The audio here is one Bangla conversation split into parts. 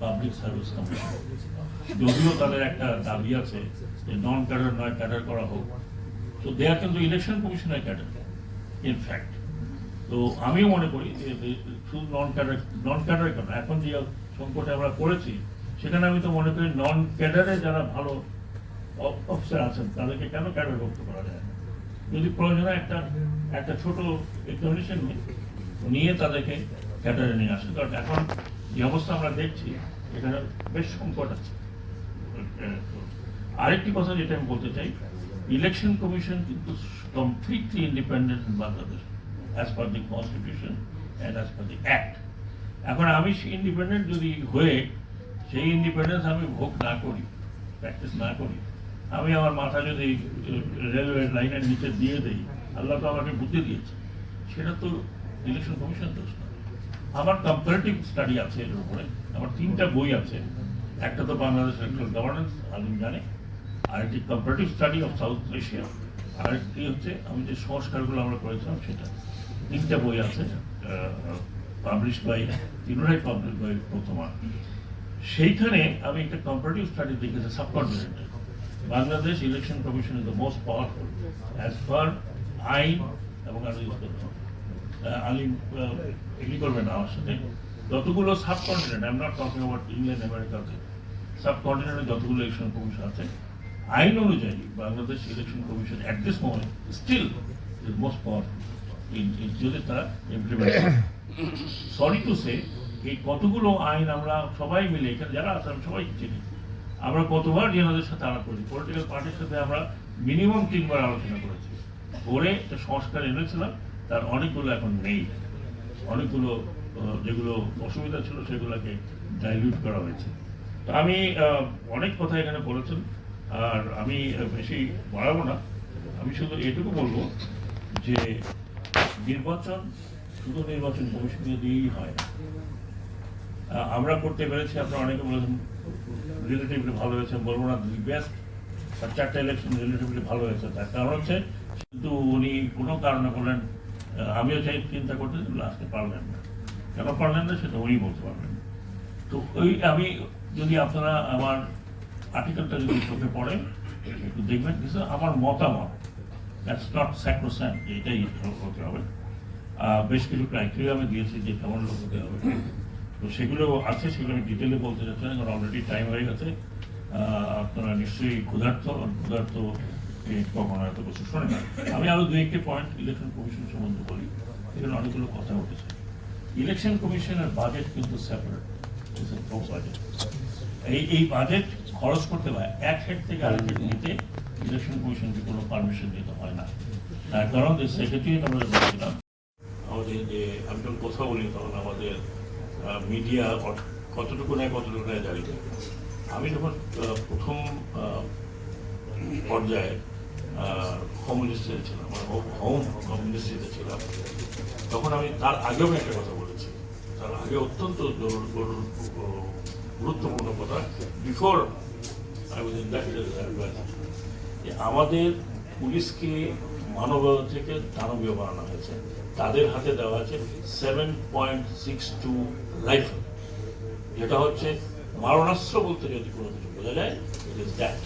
পাবলিক সার্ভিস কমিশন যদিও তাদের একটা দাবি আছে যে নন ক্যাডার নয় ক্যাডার করা হোক। তো দেয়া কিন্তু ইলেকশন কমিশনের ক্যাডার ইনফ্যাক্ট তো আমিও মনে করি যে শুধু নন ক্যাডার নন ক্যাডার কেন? এখন যে সংকটে আমরা করেছি সেখানে আমি তো মনে করি নন ক্যাডারে যারা ভালো অফিসার আছেন, তাদেরকে কেন ক্যাডার ভুক্ত করা যায় যদি প্রয়োজনে একটা একটা ছোট নিয়ে তাদেরকে ক্যাডারে নিয়ে আসে। কারণ এখন যে অবস্থা আমরা দেখছি, এখানে বেশ সংকট আছে। আরেকটি কথা যেটা আমি বলতে চাই ইলেকশন কমিশন কিন্তু completely independent in Bangladesh as per the constitution and as per the act এখন আমি সেই ইন্ডিপেন্ডেন্ট যদি হয়ে, সেই ইন্ডিপেন্ডেন্স আমি ভোগ না করি প্র্যাকটিস না করি, আমি আমার মাথা যদি রেলওয়ে লাইনের নিচে দিয়ে দেই, আল্লাহ তো আমাকে বুদ্ধি দিয়েছে। সেটা তো ইলেকশন কমিশন দোষ না। আমার কম্পারেটিভ স্টাডি আছে এর উপরে, আমার তিনটা বই আছে। একটা তো বাংলাদেশ ইলেকট্রাল গভর্নেন্স আলিম জানে। আরেকটি comparative study of South Asia আরেকটি হচ্ছে, আমি যে সংস্কারগুলো আমরা করেছিলাম সেটা। তিনটা বই আছে পাবলিশ বাই তিনটাই পাবলিশ বাই প্রথমা। সেইখানে আমি একটা কম্পারেটিভ স্টাডি দেখেছি সাবকন্টিনেন্টে Bangladesh election commission is the most powerful as per আইন এবং আরও ইউজ করতে আলিম এগ্রি করবেন আমার সাথে। যতগুলো subcontinent I am not talking about England America সাবকন্টিনেন্টে যতগুলো ইলেকশন কমিশন আছে আইন অনুযায়ী Bangladesh election commission at this moment still is most powerful যদি তারা ইমপ্লিমেন্ট সরি টু সে এই কতগুলো আইন আমরা সবাই মিলে এখানে যারা আছে আমি সবাই চিনি আমরা কতবার জেনাদের সাথে আলাপ করেছি পলিটিক্যাল পার্টির সাথে আমরা মিনিমাম তিনবার আলোচনা করেছি। করে সংস্কার এনেছিলাম তার অনেকগুলো এখন নেই। অনেকগুলো যেগুলো অসুবিধা ছিল সেগুলোকে ডাইলিউট করা হয়েছে। তো আমি অনেক কথা এখানে বলেছেন আর আমি বেশি বাড়াবো না। আমি শুধু এটুকু বলব যে নির্বাচন শুধু নির্বাচন কমিশনকে দিয়েই হয় আমরা করতে পেরেছি আপনারা অনেকে বলেছেন রিলেটিভলি ভালো হয়েছে বলব না দি বেস্ট আর চারটা ইলেকশন রিলেটিভলি ভালো হয়েছে। তার কারণ হচ্ছে কিন্তু উনি কোনো কারণে বললেন আহ, আমিও চাই চিন্তা করতে লাস্টে পারলেন না। কেন পারলেন না সেটা উনি বলতে পারবেন। তো ওই আমি যদি আপনারা আমার আর্টিকেলটা যদি চোখে পড়ে, একটু দেখবেন কিছু আমার মতামত দ্যাটস নট স্যাক্রোস্যান্ট এটাই হতে হবে। বেশ কিছু ক্রাইটেরিয়া আমি দিয়েছি যে কেমন লোক হতে হবে। তো সেগুলো আছে, সেগুলো আমি ডিটেলে বলতে চাচ্ছি না, কারণ অলরেডি টাইম হয়ে গেছে। আপনারা নিশ্চয়ই ক্ষুধার্ত ক্ষুধার্ত কখনো এত কিছু শোনে না, আমি আরও দুই একটি পয়েন্ট ইলেকশন কমিশন সম্বন্ধে বলি এখানে অনেকগুলো কথা উঠেছে। ইলেকশন কমিশনের বাজেট কিন্তু এই এই বাজেট খরচ করতে হয় এক হেড থেকে আরেক হেড নিতে ইলেকশন কমিশনকে কোনো পারমিশন দিতে হয় না। তার কারণ যে সেক্রেটারি আমরা বলছিলাম, আমাদের যে, আমি যখন কথা বলি তখন আমাদের মিডিয়া কতটুকু নেয় কতটুকু নেয় না। আমি যখন প্রথম পর্যায়ে হোম মিনিস্ট্রিতে ছিলাম মানে হোম মিনিস্ট্রিতে ছিলাম তখন আমি তার আগেও আমি একটা কথা বলেছি। তার আগে অত্যন্ত গুরুত্বপূর্ণ কথা। Before I was in that যে আমাদের পুলিশকে মানবীয় থেকে দানবীয় বানানো হয়েছে। তাদের হাতে দেওয়া আছে seven point six two rifle যেটা হচ্ছে মারণাস্ত্র বলতে যদি কোনো কিছু বোঝা যায় it is that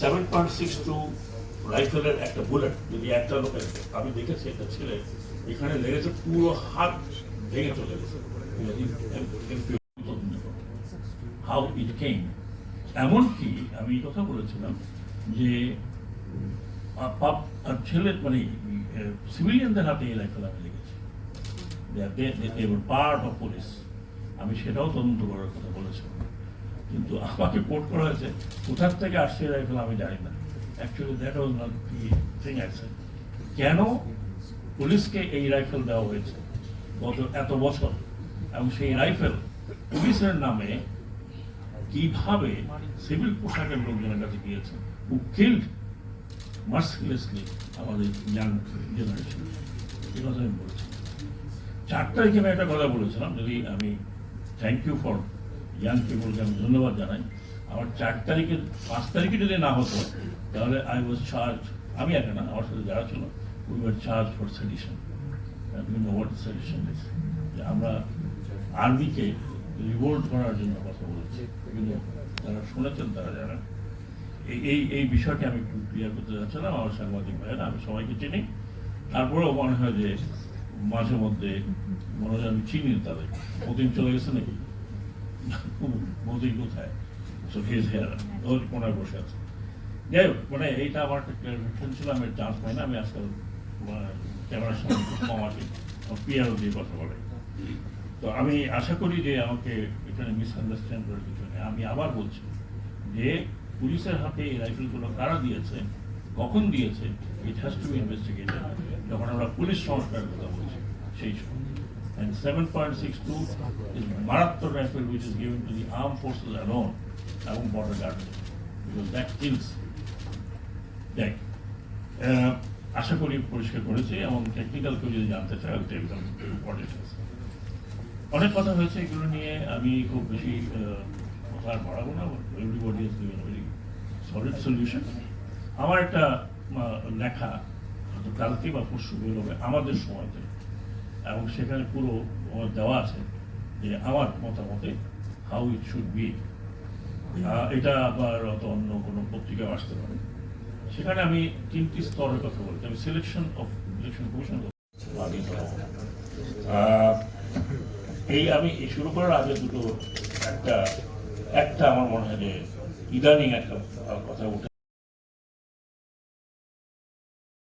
seven point six two রাইফেলের একটা বুলেট যদি একটা লোকের আমি দেখেছি একটা ছেলে, এখানে লেগেছে পুরো হাত ভেঙে চলে গেছে। হাউ ইট কেম এমনকি আমি কথা বলেছিলাম যে পাপ- ছেলে মানে সিভিলিয়ানদের হাতে এই রাইফেল আমি লেগেছি। পার্ট অফ পুলিশ আমি সেটাও তদন্ত করার কথা বলেছিলাম। কিন্তু আমাকে কোর্ট করা হয়েছে, কোথার থেকে আসছে রাইফেল আমি জানি না। Actually that was not the thing action কেন পুলিশকে এই রাইফেল দেওয়া হয়েছে? গত এত বছর। এবং সেই রাইফেল পুলিশের নামে কীভাবে সিভিল পোশাকের লোকজনের কাছে গিয়েছে? হু কিল্ড মার্সিলেসলি আমাদের ইয়াং জেনারেশন এই কথা আমি বলছি। চার তারিখে আমি একটা কথা বলেছিলাম, যদি আমি থ্যাংক ইউ ফর ইয়াং পিপলকে আমি ধন্যবাদ জানাই। আমার চার তারিখে, পাঁচ তারিখে যদি না হতো, তাহলে আই ওয়াজ চার্জ আমি একা না, আমার সাথে যারা ছিল we were charge for sedition sedition যে আমরা আর্মিকে রিভোল্ট করার জন্য কথা বলেছি। যারা শুনেছেন তারা জানেন। এই এই বিষয়টি আমি একটু ক্লিয়ার করতে যাচ্ছিলাম, আমার সাংবাদিক ভাইয়েরা, আমি সবাইকে চিনি। তারপরেও মনে হয় যে মাঝে মধ্যে, মনে হয় আমি চিনি তাদের। মতিন চলে গেছে নাকি? মতিন কোথায়? হোক মানে আমি তো আমি আশা করি যে আমাকে এখানে মিসআন্ডারস্ট্যান্ড করার কিছু নেই। আমি আবার বলছি যে পুলিশের হাতে এই রাইফেলগুলো কারা দিয়েছে, কখন দিয়েছে ইট হ্যাজ টু বি যখন আমরা পুলিশ সংস্কারের কথা বলছি, সেই সময়। And seven point six two is Marathon rifle which is given to the armed forces alone. I এবং border guard because that kills দেখ আহ, আশা করি পরিষ্কার করেছে এবং টেকনিক্যাল কেউ যদি জানতে চায় অনেক কথা হয়েছে এগুলো নিয়ে আমি খুব বেশি কথা আর বাড়াবো না everybody is given very solid solution আমার একটা লেখা কালকে বা পরশু বেরোবে আমাদের সময়তে। এবং সেখানে পুরো দেওয়া আছে যে আমার মতামতে হাউ ইট শুড বি এটা আবার অত অন্য কোনো পত্রিকাও আসতে পারে। সেখানে আমি তিনটি স্তরের কথা বলছি আমি সিলেকশন অফ ইলেকশন কমিশন এই আমি শুরু করার আগে দুটো একটা একটা আমার মনে হয় যে ইদানিং একটা কথা উঠে